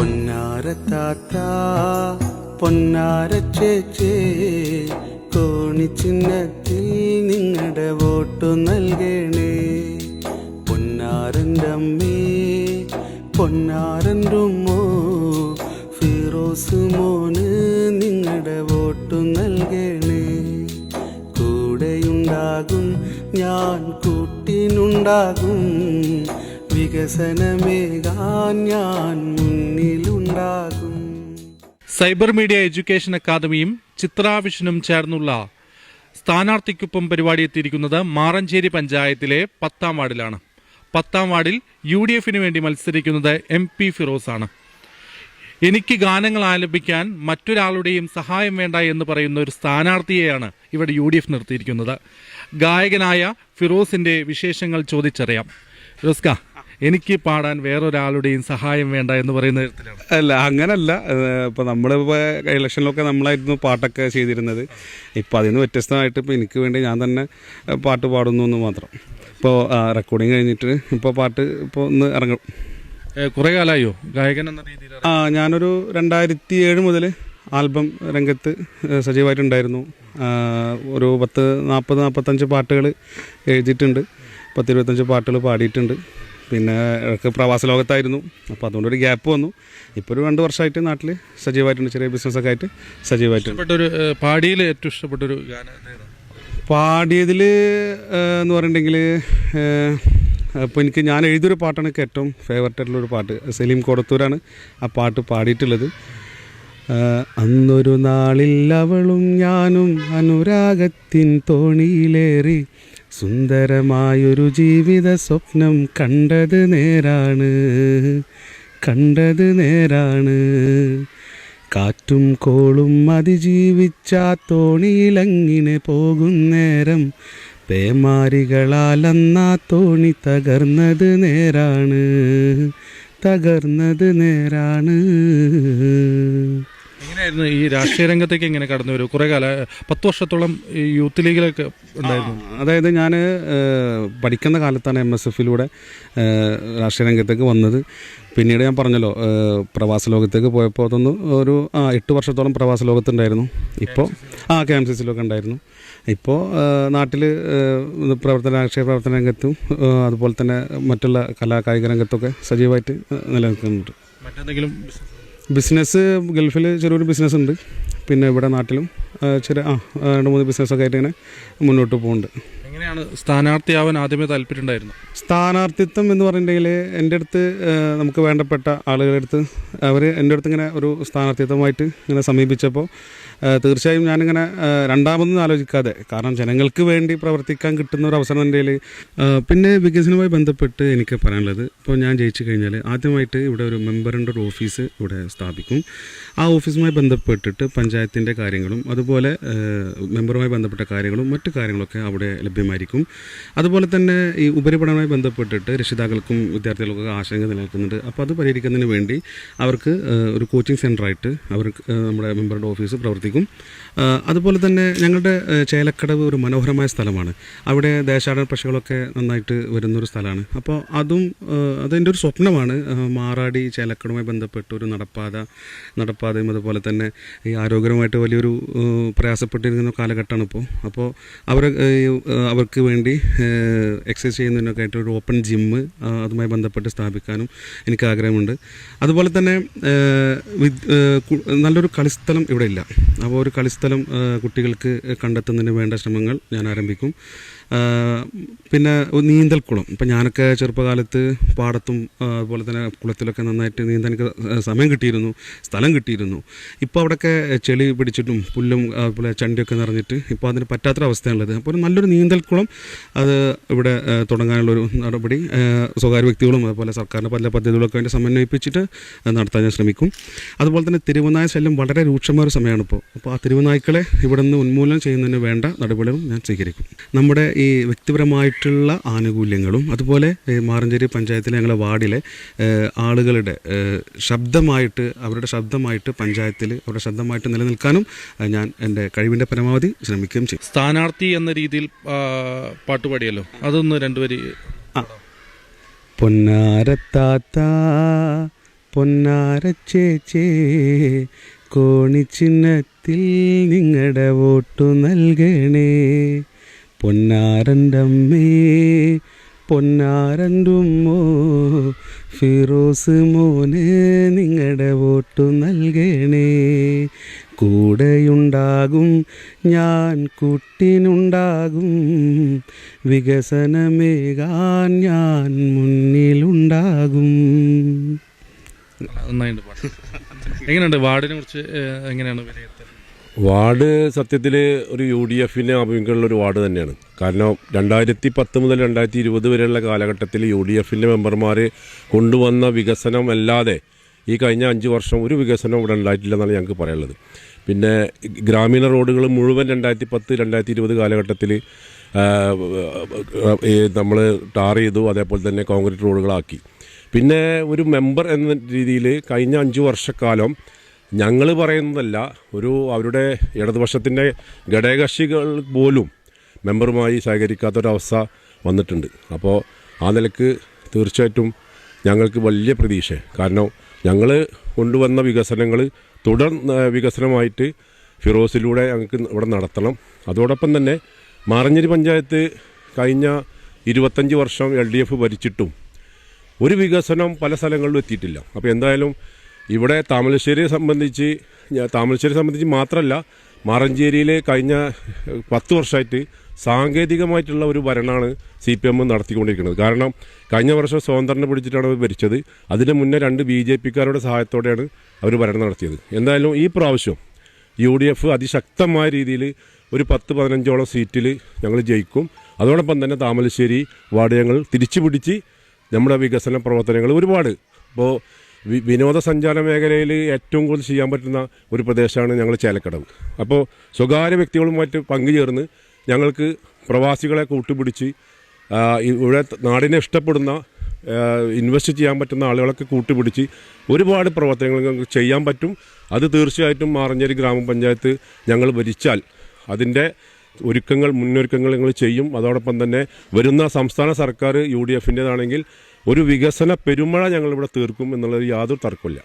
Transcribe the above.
പൊന്നാരത്താത്ത പൊന്നാര ചേച്ചേ കോണിച്ചിഹ്നത്തിൽ നിങ്ങളുടെ വോട്ടു നൽകണേ. പൊന്നാരന്റെ അമ്മേ പൊന്നാരന്റെ ഫിറോസ് മോന് നിങ്ങളുടെ വോട്ട് നൽകണേ. കൂടെയുണ്ടാകും ഞാൻ കൂട്ടിനുണ്ടാകും വികസനമേകാൻ ഞാൻ മുന്നിലുണ്ടാകും സൈബർ മീഡിയ എഡ്യൂക്കേഷൻ അക്കാദമിയും ചിത്രാവിഷനും ചേർന്നുള്ള സ്ഥാനാർത്ഥിക്കൊപ്പം പരിപാടി എത്തിയിരിക്കുന്നത് മാറഞ്ചേരി പഞ്ചായത്തിലെ പത്താം വാർഡിലാണ്. പത്താം വാർഡിൽ യു ഡി എഫിന് വേണ്ടി മത്സരിക്കുന്നത് എം പി ഫിറോസ് ആണ് എനിക്ക് ഗാനങ്ങൾ ആലപിക്കാൻ മറ്റൊരാളുടെയും സഹായം വേണ്ട എന്ന് പറയുന്ന ഒരു സ്ഥാനാർത്ഥിയെയാണ് ഇവിടെ യു ഡി എഫ് നിർത്തിയിരിക്കുന്നത്. ഗായകനായ ഫിറോസിന്റെ വിശേഷങ്ങൾ ചോദിച്ചറിയാം. ഫിറോസ്ക എനിക്ക് പാടാൻ വേറൊരാളുടെയും സഹായം വേണ്ട എന്ന് പറയുന്ന തരത്തിലാണ്. അല്ല അങ്ങനല്ല. ഇപ്പോൾ നമ്മളിപ്പോൾ ഇലക്ഷനിലൊക്കെ നമ്മളായിരുന്നു പാട്ടൊക്കെ ചെയ്തിരുന്നത്. ഇപ്പോൾ അതിന് വ്യത്യസ്തമായിട്ട് ഇപ്പോൾ എനിക്ക് വേണ്ടി ഞാൻ തന്നെ പാട്ട് പാടുന്നു എന്ന് മാത്രം. ഇപ്പോൾ റെക്കോർഡിങ് കഴിഞ്ഞിട്ട് ഇപ്പോൾ പാട്ട് ഇപ്പോൾ ഒന്ന് ഇറങ്ങും. കുറേ കാലമായോ ഗായകൻ എന്ന രീതിയിൽ ആ ഞാനൊരു രണ്ടായിരത്തി ഏഴ് മുതൽ ആൽബം രംഗത്ത് സജീവമായിട്ടുണ്ടായിരുന്നു ഒരു പത്ത് നാൽപ്പത് നാൽപ്പത്തഞ്ച് പാട്ടുകൾ എഴുതിയിട്ടുണ്ട്. പത്ത് ഇരുപത്തഞ്ച് പാട്ടുകൾ പാടിയിട്ടുണ്ട്. പിന്നെ ഇടയ്ക്ക് പ്രവാസ ലോകത്തായിരുന്നു. അപ്പോൾ അതുകൊണ്ടൊരു ഗ്യാപ്പ് വന്നു. ഇപ്പോൾ ഒരു രണ്ട് വർഷമായിട്ട് നാട്ടിൽ സജീവമായിട്ടുണ്ട്. ചെറിയ ബിസിനസ്സൊക്കെ ആയിട്ട് സജീവമായിട്ടുണ്ട്. ഒരു പാടിയിൽ ഏറ്റവും ഇഷ്ടപ്പെട്ടൊരു ഗാനം? പാടിയതിൽ എന്ന് പറഞ്ഞിട്ടുണ്ടെങ്കിൽ അപ്പോൾ എനിക്ക് ഞാൻ എഴുതിയൊരു പാട്ടാണ് എനിക്ക് ഏറ്റവും ഫേവററ്റ് ആയിട്ടുള്ള ഒരു പാട്ട്. സലീം കോടത്തൂരാണ് ആ പാട്ട് പാടിയിട്ടുള്ളത്. അന്നൊരു നാളിൽ അവളും ഞാനും അനുരാഗത്തിൻ തോണിയിലേറി സുന്ദരമായൊരു ജീവിത സ്വപ്നം കണ്ടത് നേരാണ്. കണ്ടത് നേരാണ്. കാറ്റും കോളും അതിജീവിച്ചാ തോണിയിലങ്ങിനെ പോകുന്നേരം പേമാരികളാൽ അന്നാ തോണി തകർന്നത് നേരാണ്. തകർന്നത് നേരാണ്. എങ്ങനെയായിരുന്നു ഈ രാഷ്ട്രീയ രംഗത്തേക്ക് എങ്ങനെ കടന്നു വരും? കുറെ കാല പത്ത് വർഷത്തോളം ഈ യൂത്ത് ലീഗിലൊക്കെ ഉണ്ടായിരുന്നു. അതായത് ഞാൻ പഠിക്കുന്ന കാലത്താണ് എം എസ് എഫിലൂടെ രാഷ്ട്രീയ രംഗത്തേക്ക് വന്നത്. പിന്നീട് ഞാൻ പറഞ്ഞല്ലോ പ്രവാസ ലോകത്തേക്ക് പോയപ്പോൾ അതൊന്ന് ഒരു ആ എട്ട് വർഷത്തോളം പ്രവാസ ലോകത്തുണ്ടായിരുന്നു. ഇപ്പോൾ ആ കെ എം സി സിയിലൊക്കെ ഉണ്ടായിരുന്നു. ഇപ്പോൾ നാട്ടിൽ പ്രവർത്തന രാഷ്ട്രീയ പ്രവർത്തന രംഗത്തും അതുപോലെ തന്നെ മറ്റുള്ള കലാകായിക രംഗത്തൊക്കെ സജീവമായിട്ട് നിലനിൽക്കുന്നുണ്ട്. മറ്റെന്തെങ്കിലും ബിസിനസ് ഗൾഫിൽ ചെറിയൊരു ബിസിനസ് ഉണ്ട് പിന്നെ ഇവിടെ നാട്ടിലും ചെറിയ ആ, രണ്ട് മൂന്ന് ബിസിനസ്സൊക്കെ ആയിട്ട് ഇങ്ങനെ മുന്നോട്ട് പോകുന്നുണ്ട് എങ്ങനെയാണ് സ്ഥാനാർത്ഥിയാവാൻ ആദ്യമേ താല്പര്യമുണ്ടായിരുന്നു സ്ഥാനാർത്ഥിത്വം എന്ന് പറഞ്ഞിട്ടുണ്ടെങ്കിൽ എന്റെ അടുത്ത് നമുക്ക് വേണ്ടപ്പെട്ട ആളുകളുടെ അടുത്ത് അവർ എന്റെ അടുത്ത് ഇങ്ങനെ ഒരു സ്ഥാനാർത്ഥിത്വമായിട്ട് ഇങ്ങനെ സമീപിച്ചപ്പോൾ തീർച്ചയായും ഞാനിങ്ങനെ രണ്ടാമതൊന്നും ആലോചിക്കാതെ കാരണം ജനങ്ങൾക്ക് വേണ്ടി പ്രവർത്തിക്കാൻ കിട്ടുന്ന ഒരു അവസരം എന്റെ പിന്നെ വികസനവുമായി ബന്ധപ്പെട്ട് എനിക്ക് പറയാനുള്ളത് ഇപ്പോൾ ഞാൻ ജയിച്ചു കഴിഞ്ഞാൽ ആദ്യമായിട്ട് ഇവിടെ ഒരു മെമ്പറിന്റെ ഒരു ഓഫീസ് ഇവിടെ സ്ഥാപിക്കും. ആ ഓഫീസുമായി ബന്ധപ്പെട്ടിട്ട് പഞ്ചായത്തിന്റെ കാര്യങ്ങളും അതുപോലെ മെമ്പറുമായി ബന്ധപ്പെട്ട കാര്യങ്ങളും മറ്റു കാര്യങ്ങളൊക്കെ അവിടെ ലഭ്യമായിരിക്കും അതുപോലെ തന്നെ ഈ ഉപരിപഠനവുമായി ബന്ധപ്പെട്ടിട്ട് രക്ഷിതാക്കൾക്കും വിദ്യാർത്ഥികൾക്കൊക്കെ ആശങ്ക നിലനിൽക്കുന്നുണ്ട്. അപ്പോൾ അത് പരിഹരിക്കുന്നതിന് വേണ്ടി അവർക്ക് ഒരു കോച്ചിങ് സെന്ററായിട്ട് അവർക്ക് നമ്മുടെ മെമ്പറുടെ ഓഫീസ് പ്രവർത്തിക്കും. അതുപോലെ തന്നെ ഞങ്ങളുടെ ചേലക്കടവ് ഒരു മനോഹരമായ സ്ഥലമാണ്. അവിടെ ദേശാടന പക്ഷികളൊക്കെ നന്നായിട്ട് വരുന്നൊരു സ്ഥലമാണ്. അപ്പോൾ അതും അതെന്റെ ഒരു സ്വപ്നമാണ്. മാറാടി ചേലക്കടവുമായി ബന്ധപ്പെട്ട് ഒരു നടപ്പാത നടപ്പാതയും അതുപോലെ തന്നെ ഈ ആരോഗ്യപരമായിട്ട് വലിയൊരു പ്രയാസപ്പെട്ടിരിക്കുന്ന കാലഘട്ടമാണ് ഇപ്പോൾ. അപ്പോൾ അവർ അവർക്ക് വേണ്ടി എക്സസൈസ് ചെയ്യുന്നതിനൊക്കെ ആയിട്ട് ഒരു ഓപ്പൺ ജിമ്മ് അതുമായി ബന്ധപ്പെട്ട് സ്ഥാപിക്കാനും എനിക്ക് ആഗ്രഹമുണ്ട്. അതുപോലെ തന്നെ നല്ലൊരു കളിസ്ഥലം ഇവിടെ ഇല്ല. അപ്പോൾ ഒരു കളിസ്ഥലം കുട്ടികൾക്ക് കണ്ടെത്തുന്നതിന് വേണ്ട ശ്രമങ്ങൾ ഞാൻ ആരംഭിക്കും. പിന്നെ നീന്തൽ നീന്തൽക്കുളം. ഇപ്പം ഞാനൊക്കെ ചെറുപ്പകാലത്ത് പാടത്തും അതുപോലെ തന്നെ കുളത്തിലൊക്കെ നന്നായിട്ട് നീന്താൻ എനിക്ക് സമയം കിട്ടിയിരുന്നു സ്ഥലം കിട്ടിയിരുന്നു. ഇപ്പോൾ അവിടെയൊക്കെ ചെളി പിടിച്ചിട്ടും പുല്ലും അതുപോലെ ചണ്ടിയൊക്കെ നിറഞ്ഞിട്ട് ഇപ്പോൾ അതിന് പറ്റാത്തൊരവസ്ഥയാണുള്ളത് അപ്പോൾ ഒരു നല്ലൊരു നീന്തൽക്കുളം അത് ഇവിടെ തുടങ്ങാനുള്ളൊരു നടപടി സ്വകാര്യ വ്യക്തികളും അതുപോലെ സർക്കാരിന്റെ പല പദ്ധതികളൊക്കെ അതിന്റെ സമന്വയിപ്പിച്ചിട്ട് നടത്താൻ ഞാൻ ശ്രമിക്കും. അതുപോലെ തന്നെ തിരുവനായ ശല്യം വളരെ രൂക്ഷമായ ഒരു സമയമാണ് ഇപ്പോൾ അപ്പോൾ ആ തിരുവനായ്ക്കളെ ഇവിടെ നിന്ന് ഉന്മൂലനം ചെയ്യുന്നതിന് വേണ്ട നടപടികളും ഞാൻ സ്വീകരിക്കും. നമ്മുടെ ഈ വ്യക്തിപരമായിട്ടുള്ള ആനുകൂല്യങ്ങളും അതുപോലെ മാറഞ്ചേരി പഞ്ചായത്തിലെ ഞങ്ങളുടെ വാർഡിലെ ആളുകളുടെ ശബ്ദമായിട്ട് അവരുടെ ശബ്ദമായിട്ട് പഞ്ചായത്തിൽ അവരുടെ ശബ്ദമായിട്ട് നിലനിൽക്കാനും ഞാൻ എന്റെ കഴിവിന്റെ പരമാവധി ശ്രമിക്കുകയും ചെയ്യും. സ്ഥാനാർത്ഥി എന്ന രീതിയിൽ ആ, പാട്ടുപാടിയല്ലോ അതൊന്ന് രണ്ടുപേര്. പൊന്നാരത്താത്ത പൊന്നാരച്ചേച്ചേ കോണിച്ചിഹ്നത്തിൽ നിങ്ങളുടെ വോട്ടു നൽകണേ. പൊന്നാരന്റെ അമ്മേ പൊന്നാരന്റുമ്മോ ഫിറോസ് മോന് നിങ്ങളുടെ വോട്ടു നൽകണേ. കൂടെയുണ്ടാകും ഞാൻ കുട്ടിനുണ്ടാകും വികസനമേകാൻ ഞാൻ മുന്നിലുണ്ടാകും. എങ്ങനെയുണ്ട് വാർഡിനെ കുറിച്ച് എങ്ങനെയാണ് വിലയിരുത്തൽ? വാർഡ് സത്യത്തിൽ ഒരു യു ഡി എഫിന്റെ ആഭിമുഖ്യമുള്ള ഒരു വാർഡ് തന്നെയാണ്. കാരണം രണ്ടായിരത്തി പത്ത് മുതൽ രണ്ടായിരത്തി ഇരുപത് വരെയുള്ള കാലഘട്ടത്തിൽ യു ഡി എഫിന്റെ മെമ്പർമാർ കൊണ്ടുവന്ന വികസനം അല്ലാതെ ഈ കഴിഞ്ഞ അഞ്ച് വർഷം ഒരു വികസനം ഇവിടെ ഉണ്ടായിട്ടില്ലെന്നാണ് ഞങ്ങൾക്ക് പറയാനുള്ളത്. പിന്നെ ഗ്രാമീണ റോഡുകൾ മുഴുവൻ രണ്ടായിരത്തി പത്ത് രണ്ടായിരത്തി ഇരുപത് കാലഘട്ടത്തിൽ നമ്മൾ ടാർ ചെയ്തു അതേപോലെ തന്നെ കോൺക്രീറ്റ് റോഡുകളാക്കി. പിന്നെ ഒരു മെമ്പർ എന്ന രീതിയിൽ കഴിഞ്ഞ അഞ്ച് വർഷക്കാലം ഞങ്ങൾ പറയുന്നതല്ല ഒരു അവരുടെ ഇടതുപക്ഷത്തിന്റെ ഘടകകക്ഷികൾ പോലും മെമ്പറുമായി സഹകരിക്കാത്തൊരവസ്ഥ വന്നിട്ടുണ്ട്. അപ്പോൾ ആ നിലയ്ക്ക് തീർച്ചയായിട്ടും ഞങ്ങൾക്ക് വലിയ പ്രതീക്ഷ കാരണം ഞങ്ങൾ കൊണ്ടുവന്ന വികസനങ്ങൾ തുടർ വികസനമായിട്ട് ഫിറോസിലൂടെ ഞങ്ങൾക്ക് ഇവിടെ നടത്തണം. അതോടൊപ്പം തന്നെ മാറഞ്ഞേരി പഞ്ചായത്ത് കഴിഞ്ഞ ഇരുപത്തഞ്ച് വർഷം എൽ ഡി എഫ് ഭരിച്ചിട്ടും ഒരു വികസനം പല സ്ഥലങ്ങളിലും എത്തിയിട്ടില്ല. അപ്പോൾ എന്തായാലും ഇവിടെ താമരശ്ശേരിയെ സംബന്ധിച്ച് താമരശ്ശേരി സംബന്ധിച്ച് മാത്രമല്ല മാറഞ്ചേരിയിൽ കഴിഞ്ഞ പത്ത് വർഷമായിട്ട് സാങ്കേതികമായിട്ടുള്ള ഒരു ഭരണമാണ് സി പി എം നടത്തിക്കൊണ്ടിരിക്കുന്നത്. കാരണം കഴിഞ്ഞ വർഷം സ്വതന്ത്രനെ പിടിച്ചിട്ടാണ് അവർ ഭരിച്ചത്. അതിന് മുന്നേ രണ്ട് ബി ജെ പിക്കാരുടെ സഹായത്തോടെയാണ് അവർ ഭരണം നടത്തിയത്. എന്തായാലും ഈ പ്രാവശ്യം യു ഡി എഫ് അതിശക്തമായ രീതിയിൽ ഒരു പത്ത് പതിനഞ്ചോളം സീറ്റിൽ ഞങ്ങൾ ജയിക്കും. അതോടൊപ്പം തന്നെ താമരശ്ശേരി വാർഡ് ഞങ്ങൾ തിരിച്ചു പിടിച്ച് നമ്മുടെ വികസന പ്രവർത്തനങ്ങൾ ഒരുപാട്. ഇപ്പോൾ വിനോദസഞ്ചാര മേഖലയിൽ ഏറ്റവും കൂടുതൽ ചെയ്യാൻ പറ്റുന്ന ഒരു പ്രദേശമാണ് ഞങ്ങൾ ചേലക്കടവ്. അപ്പോൾ സ്വകാര്യ വ്യക്തികളുമായിട്ട് പങ്കുചേർന്ന് ഞങ്ങൾക്ക് പ്രവാസികളെ കൂട്ടുപിടിച്ച് ഇവിടെ നാടിനെ ഇഷ്ടപ്പെടുന്ന ഇൻവെസ്റ്റ് ചെയ്യാൻ പറ്റുന്ന ആളുകളൊക്കെ കൂട്ടുപിടിച്ച് ഒരുപാട് പ്രവർത്തനങ്ങൾ ഞങ്ങൾക്ക് ചെയ്യാൻ പറ്റും. അത് തീർച്ചയായിട്ടും മാറഞ്ചേരി ഗ്രാമപഞ്ചായത്ത് ഞങ്ങൾ ഭരിച്ചാൽ അതിന്റെ ഒരുക്കങ്ങൾ മുന്നൊരുക്കങ്ങൾ ഞങ്ങൾ ചെയ്യും. അതോടൊപ്പം തന്നെ വരുന്ന സംസ്ഥാന സർക്കാർ യു ഡി എഫിന്റേതാണെങ്കിൽ ഒരു വികസന പെരുമഴ ഞങ്ങളിവിടെ തീർക്കും എന്നുള്ളത് യാതൊരു തർക്കമില്ല